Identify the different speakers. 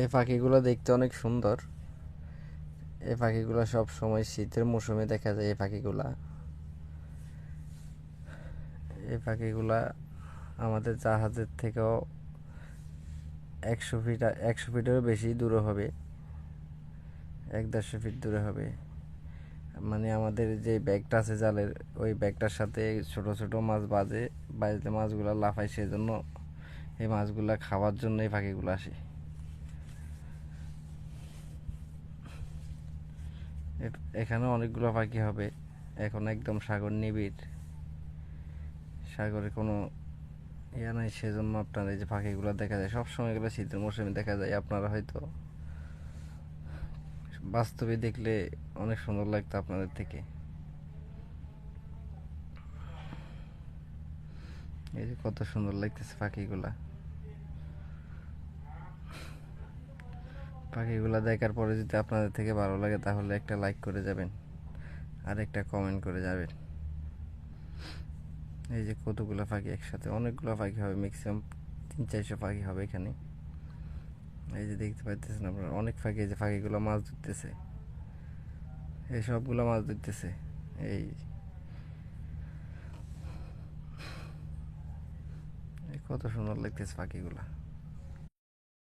Speaker 1: এই পাখিগুলো দেখতে অনেক সুন্দর। এই পাখিগুলো সব সময় শীতের মৌসুমে দেখা যায় এই পাখিগুলা। এই পাখিগুলা আমাদের জাহাজের থেকেও একশো ফিট, একশো ফিটেরও বেশি দূরে হবে। এক দেড়শো ফিট দূরে হবে। মানে আমাদের যে ব্যাগটা আছে জালের, ওই ব্যাগটার সাথে ছোট ছোট মাছ বাজে, বাজলে মাছগুলো লাফায়, সেজন্য এই মাছগুলা খাওয়ার জন্য এই পাখিগুলো আসে। এট- এখানে অনেকগুলো পাখি হবে। এখন একদম সাগর নিবিড়। সাগরে কোনো ইয়া নাই, সেজন্য আপনার এই যে পাখিগুলো দেখা যায়। সবসময় এগুলো শীতের মৌসুমে দেখা যায়, আপনারা হয়তো বাস্তবে দেখলে অনেক সুন্দর লাগতো আপনাদের থেকে। এই যে কত সুন্দর লাগতেছে পাখিগুলা। পাখিগুলা দেখার পরে যদি আপনাদের থেকে ভালো লাগে, তাহলে একটা লাইক করে যাবেন আর একটা কমেন্ট করে যাবেন। এই যে কতগুলো পাখি একসাথে, অনেকগুলো পাখি হবে ম্যাক্সিমাম তিন চারশো পাখি হবে এখানে। এই যে দেখতে পাইতেছেন আপনারা, অনেক পাখি, এই যে পাখিগুলো মাছ ধরতেছে। এই সবগুলো মাছ ধরতেছে। এই কত সুন্দর লাগতেছে পাখিগুলা।